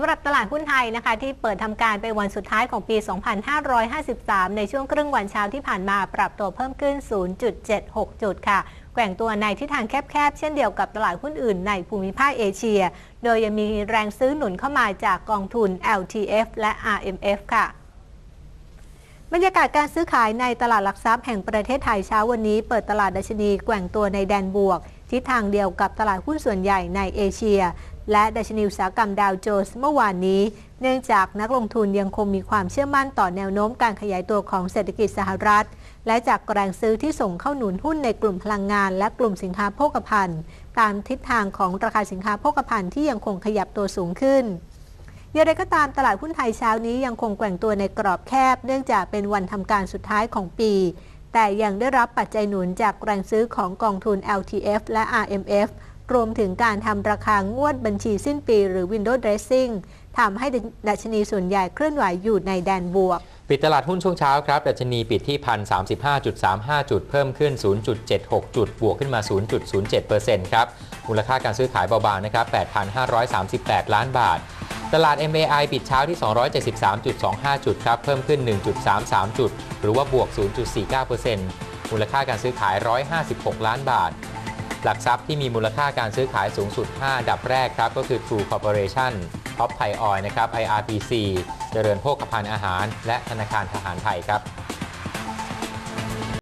ำหรับตลาดหุ้นไทยนะคะที่เปิดทำการเป็นวันสุดท้ายของปี 2553 ในช่วงครึ่งวันเช้าที่ผ่านมาปรับตัวเพิ่มขึ้น 0.76 จุดค่ะแกว่งตัวในทิศทางแคบๆ เช่นเดียวกับตลาดหุ้นอื่นในภูมิภาคเอเชีย โดยยังมีแรงซื้อหนุนเข้ามาจากกองทุน LTF และ RMF ค่ะ บรรยากาศการซื้อขายในตลาดหลักทรัพย์แห่งประเทศไทยเช้าวันนี้เปิดตลาดดัชนีแกว่งตัวในแดนบวก ทิศทางเดียวกับตลาดหุ้นส่วนใหญ่ในเอเชีย และดัชนีอุตสาหกรรมดาวโจนส์เมื่อวานนี้ เนื่องจากนักลงทุนยังคงมีความเชื่อมั่นต่อแนวโน้มการขยายตัวของเศรษฐกิจสหรัฐ และจากแรงซื้อที่ส่งเข้าหนุนหุ้นในกลุ่มพลังงาน และกลุ่มสินค้าโภคภัณฑ์ ตามทิศทางของราคาสินค้าโภคภัณฑ์ที่ยังคงขยับตัวสูงขึ้นอย่างไรก็ตามตลาดหุ้นไทยเช้านี้ยังคงแกว่งตัวในกรอบแคบ เนื่องจากเป็นวันทำการสุดท้ายของปี แต่ยังได้รับปัจจัยหนุนจากแรงซื้อของกองทุน LTF และ RMF รวมถึงการทำราคางวดบัญชีสิ้นปีหรือ Window Dressing ทำให้ดัชนีส่วนใหญ่เคลื่อนไหวอยู่ในแดนบวก ปิดตลาดหุ้นช่วงเช้าครับ ดัชนีปิดที่ 1,035.35 จุด เพิ่มขึ้น 0.76 จุด บวกขึ้นมา 0.07%ครับ มูลค่าการซื้อขายเบาๆ นะครับ 8,538 ล้านบาท ตลาด MAI ปิดเช้าที่ 273.25 จุดครับ เพิ่มขึ้น 1.33 จุด หรือว่าบวก 0.49%มูลค่าการซื้อขาย 156 ล้านบาท หลักทรัพย์ที่มีมูลค่าการซื้อขายสูงสุด 5 ดับแรกครับ ก็คือ True Corporation Top Thai Oil นะครับ IRPC เจริญโภคภัณฑ์อาหาร และธนาคารทหารไทยครับ